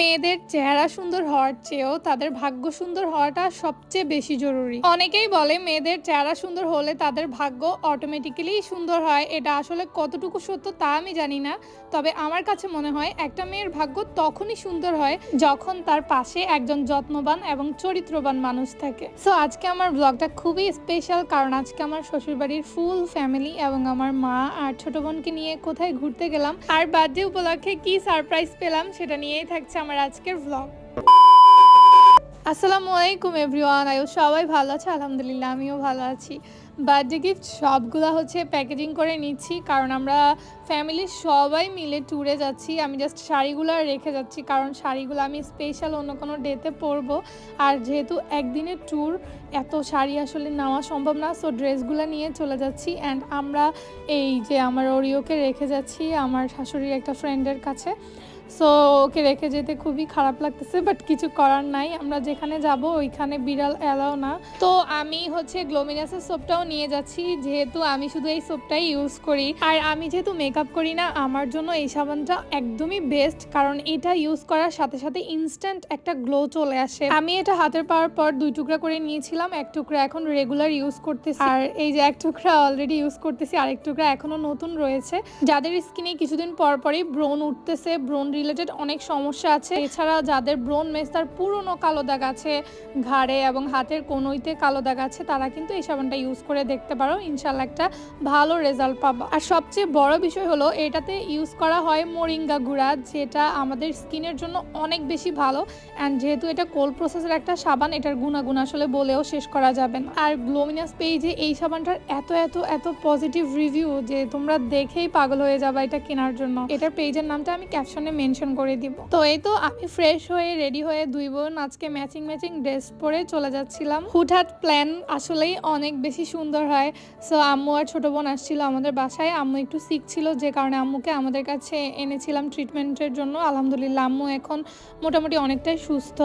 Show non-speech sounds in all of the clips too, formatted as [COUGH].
মেয়েদের চেহারা সুন্দর হওয়ার চেয়েও তাদের ভাগ্য সুন্দর হওয়াটা সবচেয়ে বেশি জরুরি। অনেকেই বলে মেয়েদের চেহারা সুন্দর হলে তাদের ভাগ্য অটোমেটিক্যালি সুন্দর হয়। এটা আসলে কতটুকু সত্য তা আমি জানি না। তবে আমার কাছে মনে হয় একটা মেয়ের ভাগ্য তখনই সুন্দর হয় যখন তার পাশে একজন যত্নবান এবং চরিত্রবান মানুষ থাকে। সো আজকে আমার ব্লগটা খুবই স্পেশাল কারণ আজকে আমার শ্বশুরবাড়ির ফুল ফ্যামিলি এবং আমার মা আর ছোট বোনকে নিয়ে কোথায় ঘুরতে গেলাম আর বার্থডে উপলক্ষে কি সারপ্রাইজ পেলাম সেটা নিয়েই থাকছে আমার আজকের ব্লগ আসসালামু আলাইকুম এভরিওয়ান আয়ু সবাই ভালো আছে? আলহামদুলিল্লাহ, আমিও ভালো আছি। বার্থডে গিফট সবগুলো হচ্ছে প্যাকেজিং করে নিচ্ছি, কারণ আমরা ফ্যামিলির সবাই মিলে ট্যুরে যাচ্ছি। আমি জাস্ট শাড়িগুলো রেখে যাচ্ছি, কারণ শাড়িগুলো আমি স্পেশাল অন্য কোনো ডেতে পরব। আর যেহেতু একদিনের ট্যুর এত শাড়ি আসলে নেওয়া সম্ভব না সো ড্রেসগুলো নিয়ে চলে যাচ্ছি। অ্যান্ড আমরা এই যে আমার ওরিওকে রেখে যাচ্ছি, আমার শাশুড়ির একটা ফ্রেন্ডের কাছে। সো ওকে রেখে যেতে খুবই খারাপ লাগতেছে বাট কিছু করার নাই। আমরা যেখানে যাব, ওইখানে বিড়াল এলাও না। তো আমি হচ্ছে গ্লোমিনাসের সোপটাও নিয়ে যাচ্ছি, যেহেতু আমি শুধু এই সোপটাই ইউজ করি। আর আমি যেহেতু মেকআপ করি না, আমার জন্য এই সাবানটা একদমই বেস্ট কারণ এটা ইউজ করার সাথে সাথে ইনস্ট্যান্ট একটা গ্লো চলে আসে। আমি এটা হাতের পাওয়ার পর দুই টুকরা করে নিয়েছিলাম, এক টুকরা এখন রেগুলার ইউজ করতেছি। আর এই যে এক টুকরা অলরেডি ইউজ করতেছি, আরেক টুকরা এখনও নতুন রয়েছে। যাদের স্কিনে কিছুদিন পর পরই ব্রণ উঠতেছে ব্রণ রিলেটেড অনেক সমস্যা আছে। এছাড়া যাদের ব্রোন মেস তার পুরনো কালো দাগ আছে ঘাড়ে এবং হাতের কোনোইতে কালো দাগ আছে, তারা কিন্তু এই সাবানটা ইউজ করে দেখতে পারো। ইনশাল্লাহ একটা ভালো রেজাল্ট পাবা। আর সবচেয়ে বড় বিষয় হলো, এটাতে ইউজ করা হয় মোরিঙ্গা গুঁড়া, যেটা আমাদের স্কিনের জন্য অনেক বেশি ভালো। অ্যান্ড যেহেতু এটা কোল্ড প্রসেসের একটা সাবান, এটার গুণাগুণ আসলে বলেও শেষ করা যাবে না। আর গ্লোমিনাস পেজে এই সাবানটার এত এত এত পজিটিভ রিভিউ যে তোমরা দেখেই পাগল হয়ে যাবে এটা কেনার জন্য। এটার পেজের নামটা আমি ক্যাপশনে মেনশন করে দিব। তো এই তো আমি ফ্রেশ হয়ে রেডি হয়ে দুই বোন আজকে ম্যাচিং ম্যাচিং ড্রেস পরে চলে যাচ্ছিলাম। হুটহাট প্ল্যান আসলেই অনেক বেশি সুন্দর হয়। সো আম্মু আর ছোট বোন আসছিল আমাদের বাসায়। আম্মু একটু সিক ছিল, যে কারণে আম্মুকে আমাদের কাছে এনেছিলাম ট্রিটমেন্টের জন্য। আলহামদুলিল্লাহ, আম্মু এখন মোটামুটি অনেকটাই সুস্থ।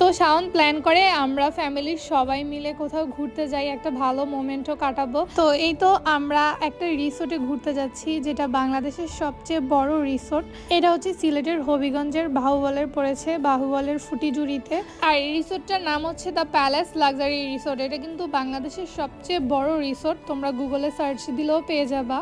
তো শাওন প্ল্যান করে আমরা ফ্যামিলির সবাই মিলে কোথাও ঘুরতে যাই, একটা ভালো মোমেন্টও কাটাবো। তো এই তো আমরা একটা রিসোর্টে ঘুরতে যাচ্ছি, যেটা বাংলাদেশের সবচেয়ে বড় রিসোর্ট এটা হচ্ছে সিলেটের হবিগঞ্জের বাহুবলের পড়েছে বাহুবলের ফুটিজুরিতে আর এই রিসোর্টটার নাম হচ্ছে দ্য প্যালেস লাক্সারি রিসোর্ট। এটা কিন্তু বাংলাদেশের সবচেয়ে বড় রিসোর্ট। তোমরা গুগলে সার্চ দিলেও পেয়ে যাবা।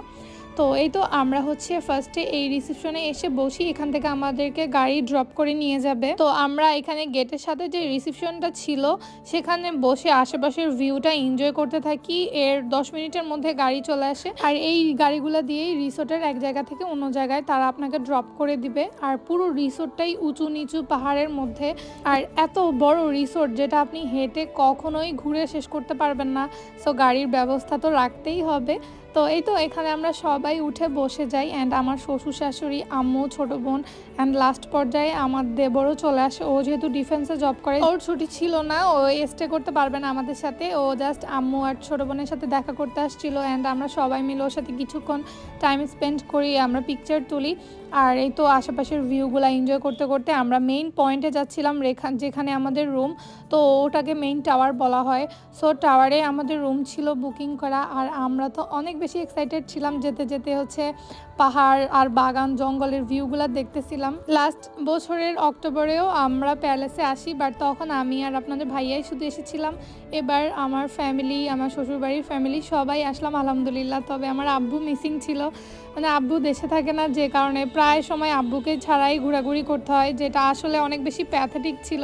তো এই তো আমরা হচ্ছে ফার্স্টে এই রিসেপশনে এসে বসি, এখান থেকে আমাদেরকে গাড়ি ড্রপ করে নিয়ে যাবে। তো আমরা এখানে গেটের সাথে যে রিসেপশনটা ছিল, সেখানে বসে আশেপাশের ভিউটা এনজয় করতে থাকি। এর দশ মিনিটের মধ্যে গাড়ি চলে আসে। আর এই গাড়িগুলো দিয়েই রিসোর্টের এক জায়গা থেকে অন্য জায়গায় তারা আপনাকে ড্রপ করে দিবে। আর পুরো রিসোর্টটাই উঁচু নিচু পাহাড়ের মধ্যে। আর এত বড় রিসোর্ট যেটা আপনি হেঁটে কখনোই ঘুরে শেষ করতে পারবেন না। সো গাড়ির ব্যবস্থা তো রাখতেই হবে। তো এই তো এখানে আমরা সবাই উঠে বসে যাই অ্যান্ড আমার শ্বশুর শাশুড়ি আম্মু, ছোট বোন অ্যান্ড লাস্ট পর্যায়ে আমার দেবরও চলে আসে। ও যেহেতু ডিফেন্সে জব করে, ওর ছুটি ছিল না, ও স্টে করতে পারবে না আমাদের সাথে। ও জাস্ট আম্মু আর ছোট বোনের সাথে দেখা করতে আসছিল অ্যান্ড আমরা সবাই মিলে ওর সাথে কিছুক্ষণ টাইম স্পেন্ড করি, আমরা পিকচার তুলি। আর এই তো আশেপাশের ভিউগুলো এনজয় করতে করতে আমরা মেইন পয়েন্টে যাচ্ছিলাম রেখা যেখানে আমাদের রুম তো ওটাকে মেইন টাওয়ার বলা হয়। সো টাওয়ারে আমাদের রুম ছিল বুকিং করা আর আমরা তো অনেক বেশি এক্সাইটেড ছিলাম যেতে যেতে হচ্ছে পাহাড় আর বাগান, জঙ্গলের ভিউগুলো দেখতেছিলাম। লাস্ট বছরের অক্টোবরেও আমরা প্যালেসে আসি বাট তখন আমি আর আপনাদের ভাইয়াই শুধু এসেছিলাম। এবার আমার ফ্যামিলি আমার শ্বশুরবাড়ির ফ্যামিলি সবাই আসলাম, আলহামদুলিল্লাহ। তবে আমার আব্বু মিসিং ছিল। মানে আব্বু দেশে থাকে না যে কারণে, প্রায় সময় আব্বুকে ছাড়াই ঘোরাঘুরি করতে হয়, যেটা আসলে অনেক বেশি প্যাথেটিক ছিল।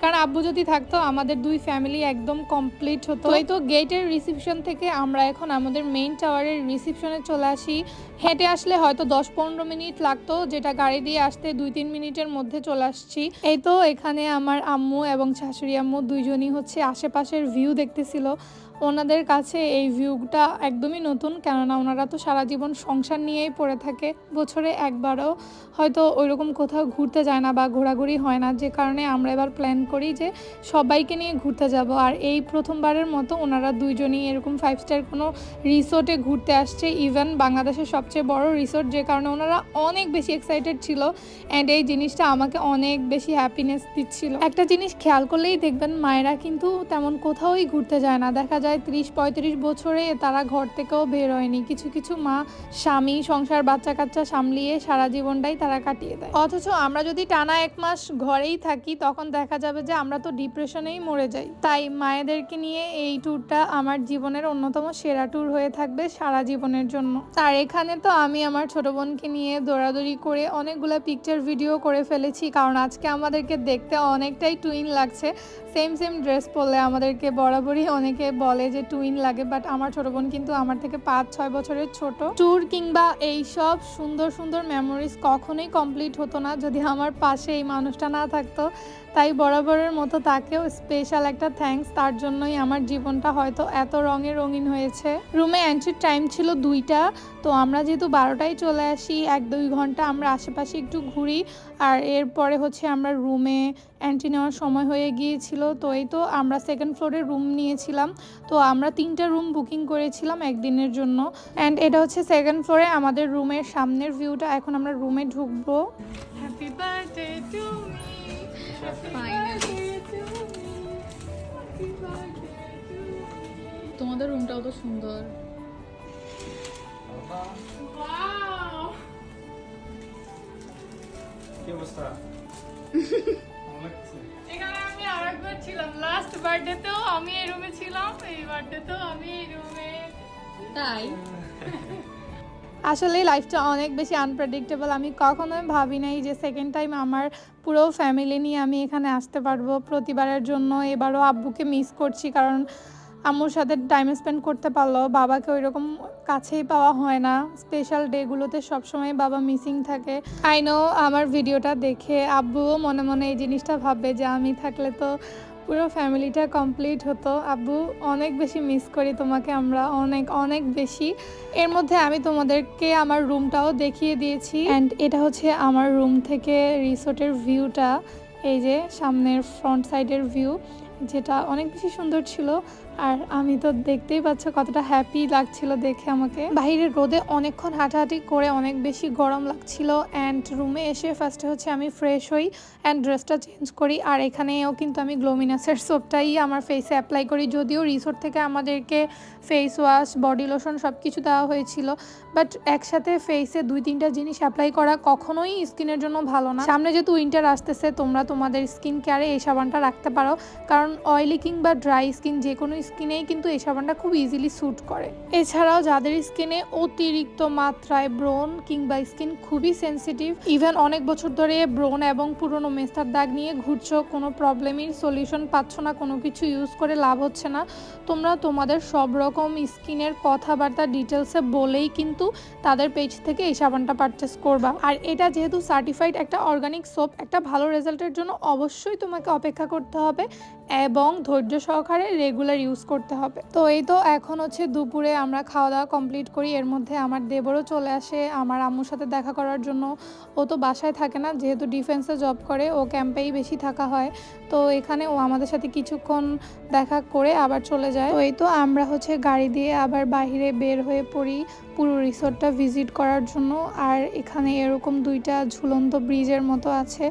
কারণ আব্বু যদি থাকতো আমাদের দুই ফ্যামিলি একদম কমপ্লিট হতো। এই তো গেটের রিসিপশন থেকে আমরা এখন আমাদের মেইন টাওয়ারের রিসিপশনে চলে আসি। হেঁটে আসলে হয়তো দশ পনেরো মিনিট লাগতো যেটা গাড়ি দিয়ে আসতে দুই তিন মিনিটের মধ্যে চলে আসছি। এই তো এখানে আমার আম্মু এবং শাশুড়ি আম্মু দুইজনই হচ্ছে আশেপাশের ভিউ দেখতেছিল। ওনাদের কাছে এই ভিউটা একদমই নতুন কেননা ওনারা তো সারা জীবন সংসার নিয়েই পড়ে থাকে। বছরে একবারও হয়তো ওইরকম কোথাও ঘুরতে যায় না বা ঘোরাঘুরি হয় না যে কারণে আমরা এবার প্ল্যান করি যে সবাইকে নিয়ে ঘুরতে যাব। আর এই প্রথমবারের মতো ওনারা দুইজনই এরকম ফাইভ স্টার কোনো রিসোর্টে ঘুরতে আসছে। ইভেন বাংলাদেশের সবচেয়ে বড় রিসোর্ট যে কারণে ওনারা অনেক বেশি এক্সাইটেড ছিল অ্যান্ড এই জিনিসটা আমাকে অনেক বেশি হ্যাপিনেস দিচ্ছিল। একটা জিনিস খেয়াল করলেই দেখবেন মায়েরা কিন্তু তেমন কোথাওই ঘুরতে যায় না। দেখা যায় ত্রিশ, পঁয়ত্রিশ বছরে তারা ঘর থেকেও বের হয়নি। কিছু কিছু মা স্বামী, সংসার বাচ্চা কাচ্চা সামলিয়ে সারা জীবনটাই তারা কাটিয়ে দেয়। অথচ আমরা যদি টানা এক মাস ঘরেই থাকি তখন দেখা যাবে যে আমরা তো ডিপ্রেশনেই মরে যাই। তাই মায়েদেরকে নিয়ে এই ট্যুরটা আমার জীবনের অন্যতম সেরা ট্যুর হয়ে থাকবে সারা জীবনের জন্য। আর এখানে তো আমি আমার ছোট বোনকে নিয়ে দৌড়াদৌড়ি করে অনেকগুলো পিকচার ভিডিও করে ফেলেছি, কারণ আজকে আমাদেরকে দেখতে অনেকটাই টুইন লাগছে। সেম সেম ড্রেস পরলে আমাদেরকে বরাবরই অনেকে বলে যে টুইন লাগে বাট আমার ছোট বোন কিন্তু আমার থেকে পাঁচ, ছয় বছরের ছোট। ট্যুর কিংবা এই সব সুন্দর সুন্দর মেমোরিজ কখনোই কমপ্লিট হতো না যদি আমার পাশে এই মানুষটা না থাকতো। তাই বরাবরের মতো তাকেও স্পেশাল একটা থ্যাঙ্কস তার জন্যই আমার জীবনটা হয়তো এত রঙে রঙিন হয়েছে। রুমে এন্ট্রির টাইম ছিল দুইটা, তো আমরা যেহেতু বারোটায় চলে আসি, এক দুই ঘণ্টা আমরা আশেপাশে একটু ঘুরি, আর এরপরে হচ্ছে আমরা রুমে এন্ট্রি নেওয়ার সময় হয়ে গিয়েছিল, তো এই তো আমরা সেকেন্ড ফ্লোরে রুম নিয়েছিলাম। তো আমরা তিনটা রুম বুকিং করেছিলাম একদিনের জন্য। অ্যান্ড এটা হচ্ছে সেকেন্ড ফ্লোরে আমাদের রুমের সামনের ভিউটা এখন আমরা রুমে ঢুকবো। হ্যাপি বার্থডে টু তোমাদের রুমটাও তো সুন্দর। কি অবস্থা? এখানে আমি আরেকবার ছিলাম। লাস্ট বার্থডেতেও আমি এই রুমে ছিলাম এই বার্থডেতেও আমি এই রুমে তাই? [LAUGHS] আসলে লাইফটা অনেক বেশি আনপ্রেডিক্টেবল আমি কখনোই ভাবি নাই যে সেকেন্ড টাইম আমার পুরো ফ্যামিলি নিয়ে আমি এখানে আসতে পারব। প্রতিবারের জন্য এবারও আব্বুকে মিস করছি কারণ আম্মুর সাথে টাইম স্পেন্ড করতে পারল। বাবাকে ওই রকম কাছেই পাওয়া হয় না। স্পেশাল ডেগুলোতে সবসময় বাবা মিসিং থাকে। আই নো আমার ভিডিওটা দেখে আব্বুও মনে মনে এই জিনিসটা ভাববে যে আমি থাকলে তো পুরো ফ্যামিলিটা কমপ্লিট হতো। আব্বু অনেক বেশি মিস করি তোমাকে আমরা অনেক অনেক বেশি। এর মধ্যে আমি তোমাদেরকে আমার রুমটাও দেখিয়ে দিয়েছি। অ্যান্ড এটা হচ্ছে আমার রুম থেকে রিসোর্টের ভিউটা এই যে সামনের ফ্রন্ট সাইডের ভিউ যেটা অনেক বেশি সুন্দর ছিল। আর আমি তো দেখতেই পাচ্ছ কতটা হ্যাপি লাগছিল দেখে আমাকে। বাইরের রোদে অনেকক্ষণ হাঁটাহাঁটি করে অনেক বেশি গরম লাগছিল অ্যান্ড রুমে এসে ফার্স্টে হচ্ছে আমি ফ্রেশ হই অ্যান্ড ড্রেসটা চেঞ্জ করি। আর এখানেও কিন্তু আমি গ্লোমিনাসের সোপটাই আমার ফেসে অ্যাপ্লাই করি। যদিও রিসোর্ট থেকে আমাদেরকে ফেস ওয়াশ বডি লোশন সব কিছু দেওয়া হয়েছিল। বাট একসাথে ফেসে দুই তিনটা জিনিস অ্যাপ্লাই করা কখনোই স্কিনের জন্য ভালো না। সামনে যেহেতু উইন্টার আসতেছে, তোমরা তোমাদের স্কিন কেয়ারে এই সাবানটা রাখতে পারো। কারণ অয়েলি কিংবা ড্রাই স্কিন যে কোনো স্কিনেই কিন্তু এই সাবানটা খুব ইজিলি স্যুট করে। এছাড়াও যাদের স্কিনে অতিরিক্ত মাত্রায় ব্রণ কিংবা স্কিন খুবই সেনসিটিভ ইভেন অনেক বছর ধরে ব্রণ এবং পুরনো মেস্তার দাগ নিয়ে ঘুরছো, কোনো প্রবলেমই সলিউশন পাচ্ছ না, কোনো কিছু ইউজ করে লাভ হচ্ছে না। তোমরা তোমাদের সব রকম স্কিনের কথাবার্তা ডিটেলসে বলেই কিন্তু তাদের পেজ থেকে এই সাবানটা পারচেস করবা। আর এটা যেহেতু সার্টিফাইড একটা অর্গানিক সোপ একটা ভালো রেজাল্টের জন্য অবশ্যই তোমাকে অপেক্ষা করতে হবে। এবং ধৈর্য সহকারে রেগুলার ইউজ করতে হবে। তো এই তো এখন হচ্ছে দুপুরে আমরা খাওয়া দাওয়া কমপ্লিট করি। এর মধ্যে আমার দেবরও চলে আসে। আমার আম্মুর সাথে দেখা করার জন্য। ও তো বাসায় থাকে না, যেহেতু ডিফেন্সে জব করে, ও ক্যাম্পেই বেশি থাকা হয়। তো এখানে ও আমাদের সাথে কিছুক্ষণ দেখা করে আবার চলে যায়। এই তো আমরা হচ্ছে গাড়ি দিয়ে আবার বাইরে বের হয়ে পড়ি। পুরো রিসোর্টটা ভিজিট করার জন্য। আর এখানে এরকম দুইটা ঝুলন্ত ব্রিজের মতো আছে,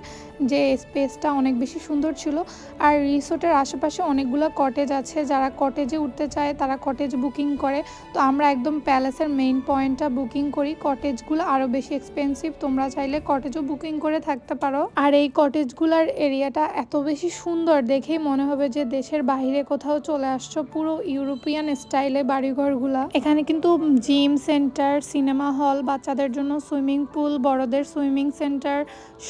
যে স্পেসটা অনেক বেশি সুন্দর ছিল। আর রিসোর্টের আশেপাশে অনেকগুলো কটেজ আছে, যারা কটেজে উঠতে চায় তারা কটেজ বুকিং করে। তো আমরা একদম প্যালেসের মেইন পয়েন্টটা বুকিং করি। কটেজগুলো আরও বেশি এক্সপেন্সিভ তোমরা চাইলে কটেজও বুকিং করে থাকতে পারো। আর এই কটেজগুলোর এরিয়াটা এত বেশি সুন্দর, দেখেই মনে হবে যে দেশের বাইরে কোথাও চলে আসছো পুরো ইউরোপিয়ান স্টাইলে বাড়িঘরগুলা। এখানে কিন্তু জিম সেন্টার সিনেমা হল, বাচ্চাদের জন্য সুইমিং পুল, বড়দের সুইমিং সেন্টার,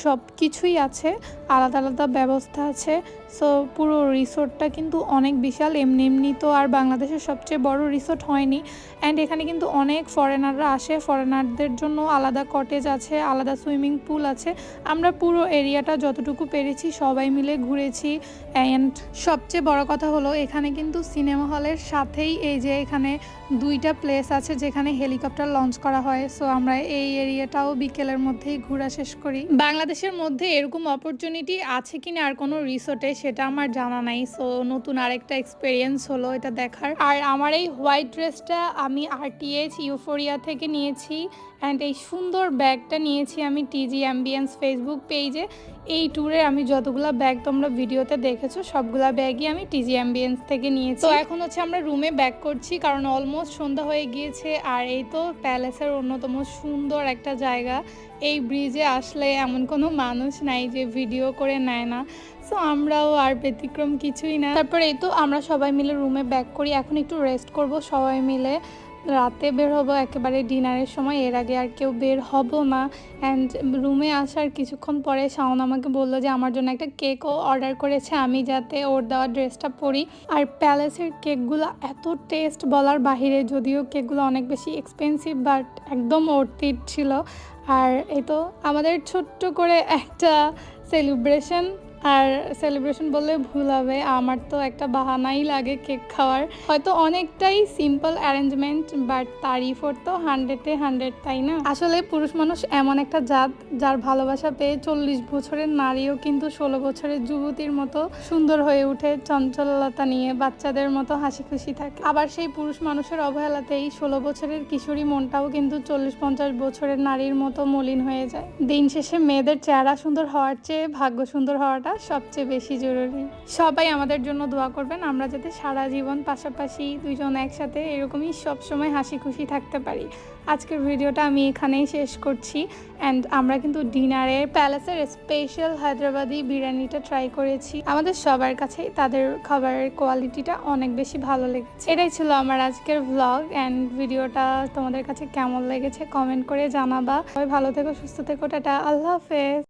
সব কিছুই আছে, আলাদা আলাদা ব্যবস্থা আছে। সো পুরো রিসোর্টটা কিন্তু অনেক বিশাল, এমনি এমনি তো আর বাংলাদেশের সবচেয়ে বড় রিসোর্ট হয়নি। অ্যান্ড এখানে কিন্তু অনেক ফরেনাররা আসে ফরেনারদের জন্য আলাদা কটেজ আছে, আলাদা সুইমিং পুল আছে। আমরা পুরো এরিয়াটা যতটুকু পেরেছি, সবাই মিলে ঘুরেছি। অ্যান্ড সবচেয়ে বড় কথা হলো, এখানে কিন্তু সিনেমা হলের সাথেই এই যে এখানে দুইটা প্লেস আছে, যেখানে হেলিকপ্টার লঞ্চ করা হয়। সো আমরা এই এরিয়াটাও বিকেলের মধ্যেই ঘোরা শেষ করি। বাংলাদেশের মধ্যে এরকম অপরচুনিটি আছে কিনা আর কোনো রিসোর্টে সেটা আমার জানা নাই। সো নতুন আরেকটা এক্সপেরিয়েন্স হলো এটা দেখার। আর আমার এই হোয়াইট ড্রেসটা আমি আরটিএইচ ইউফোরিয়া থেকে নিয়েছি। অ্যান্ড এই সুন্দর ব্যাগটা নিয়েছি আমি টিজি অ্যাম্বিয়েন্স ফেসবুক পেজে এই ট্যুরে আমি যতগুলা ব্যাগ তোমরা ভিডিওতে দেখেছ, সবগুলা ব্যাগই আমি টিজি অ্যাম্বিয়েন্স থেকে নিয়েছি। তো এখন হচ্ছে আমরা রুমে ব্যাক করছি, কারণ অলমোস্ট সন্ধ্যা হয়ে গিয়েছে, আর এই তো প্যালেসের অন্যতম সুন্দর একটা জায়গা। এই ব্রিজে আসলে এমন কোনো মানুষ নাই যে ভিডিও করে নেয় না। সো আমরাও আর ব্যতিক্রম কিছুই না। তারপর এই তো আমরা সবাই মিলে রুমে ব্যাক করি, এখন একটু রেস্ট করব সবাই মিলে। রাতে বের হব, একেবারে ডিনারের সময়। এর আগে আর কেউ বের হব না। অ্যান্ড রুমে আসার কিছুক্ষণ পরে শাওন আমাকে বলল যে, আমার জন্য একটা কেকও অর্ডার করেছে। আমি যাতে ওর দেওয়া ড্রেসটা পরি। আর প্যালেসের কেকগুলো এত টেস্ট বলার বাহিরে, যদিও কেকগুলো অনেক বেশি এক্সপেন্সিভ বাট একদম অর্থিত ছিল। আর এই তো আমাদের ছোট্ট করে একটা সেলিব্রেশন আর সেলিব্রেশন বললে ভুল হবে, আমার তো একটা বাহানাই লাগে কেক খাওয়ার। হয়তো অনেকটাই সিম্পল অ্যারেঞ্জমেন্ট বাট তারিফর তো হান্ড্রেডে হান্ড্রেড তাই না? আসলে পুরুষ মানুষ এমন একটা জাত, যার ভালোবাসা পেয়ে চল্লিশ বছরের নারীও কিন্তু ষোলো বছরের যুবতীর মতো সুন্দর হয়ে ওঠে, চঞ্চলতা নিয়ে বাচ্চাদের মতো হাসি খুশি থাকে। আবার সেই পুরুষ মানুষের অবহেলাতেই ষোলো বছরের কিশোরী মনটাও কিন্তু চল্লিশ পঞ্চাশ বছরের নারীর মতো মলিন হয়ে যায়। দিন শেষে মেয়েদের চেহারা সুন্দর হওয়ার চেয়ে ভাগ্য সুন্দর হওয়াটা সবচেয়ে বেশি জরুরি। সবাই আমাদের জন্য দোয়া করবেন, আমরা যাতে সারা জীবন পাশাপাশি দুইজন একসাথে এরকমই সবসময় হাসি খুশি থাকতে পারি। আজকের ভিডিওটা আমি এখানেই শেষ করছি। অ্যান্ড আমরা কিন্তু ডিনারে, প্যালেসের স্পেশাল হায়দ্রাবাদি বিরিয়ানিটা ট্রাই করেছি। আমাদের সবার কাছেই তাদের খাবারের কোয়ালিটিটা অনেক বেশি ভালো লেগেছে। এটাই ছিল আমার আজকের ভ্লগ অ্যান্ড ভিডিওটা। তোমাদের কাছে কেমন লেগেছে কমেন্ট করে জানাবা। সবাই ভালো থেকো, সুস্থ থেকো, টাটা, আল্লাহ হাফেজ।